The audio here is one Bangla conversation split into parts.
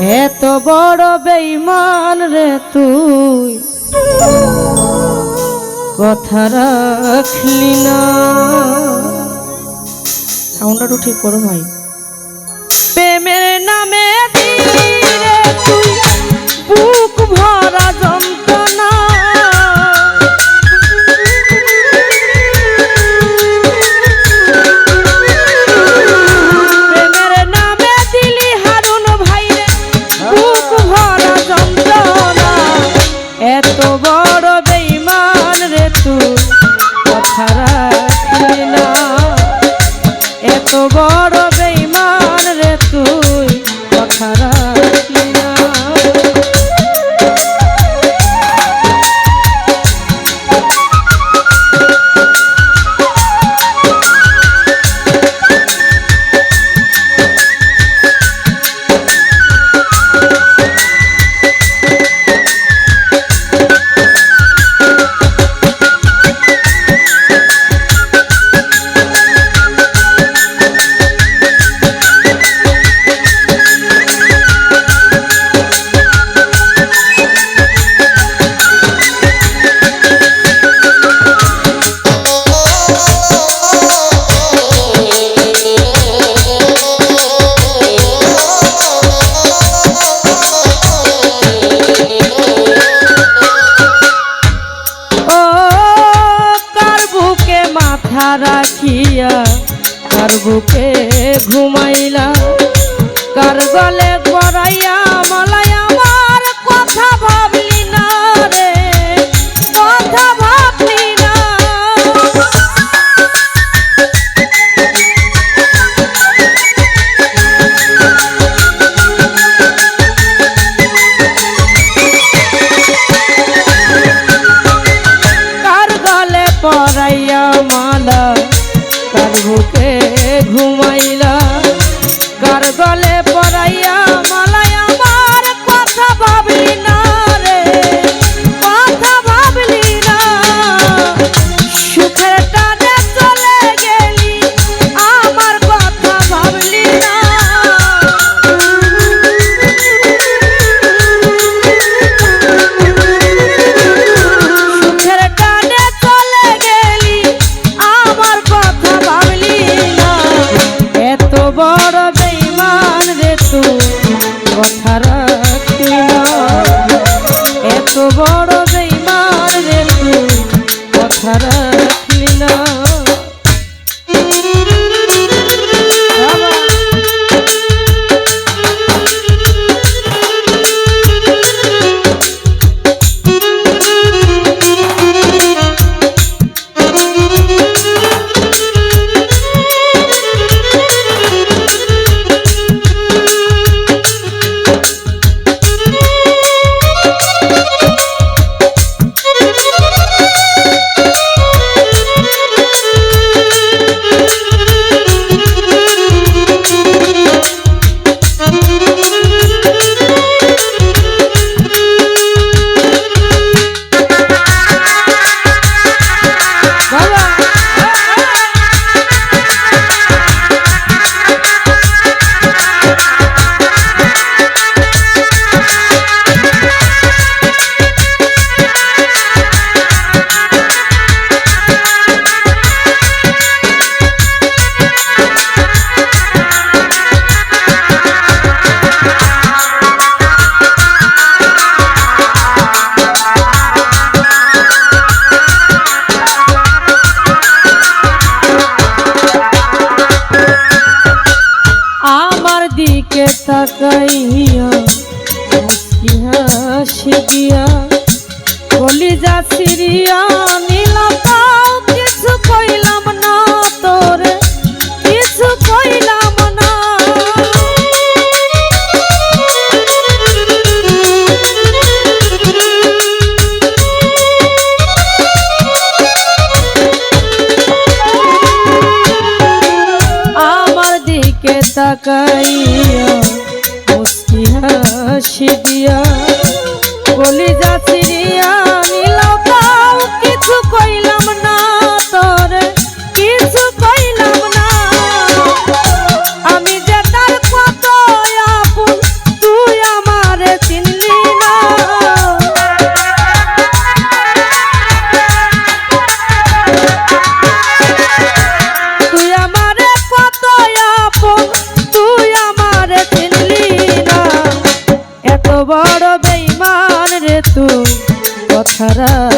এত বড় বেইমান রে তুই। কথা রাখলি না। সাউন্ডটা ঠিক করো ভাই। রাখিয়া কার বুকে ঘুমাইলা কার গলে গড়াইয়া মলাই আমার মালা বুকে ঘুমাইলা কার গলে পড়াইয়া মালা বড় আমার দিকে তাকাইয়া মুসকি হাসি দিয়া কলিজা সিরিয়ানি তাকাইয়া বড় বেইমান রে তুই। কথারা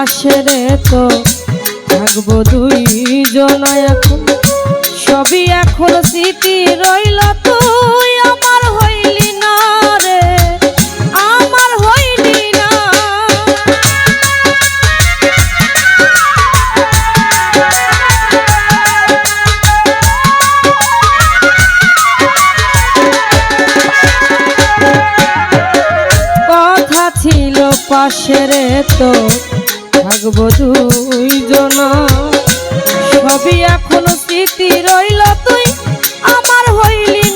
আসরে রে তো। থাকব দুইজন এখন। সবই এখন স্মৃতি রইল তুই, আমার হইলি না রে। আমার হইলি না। কথা ছিল পাশে রে তো। থাকব দুইজন। সবই এখন স্মৃতি রইল তুই আমার হইলি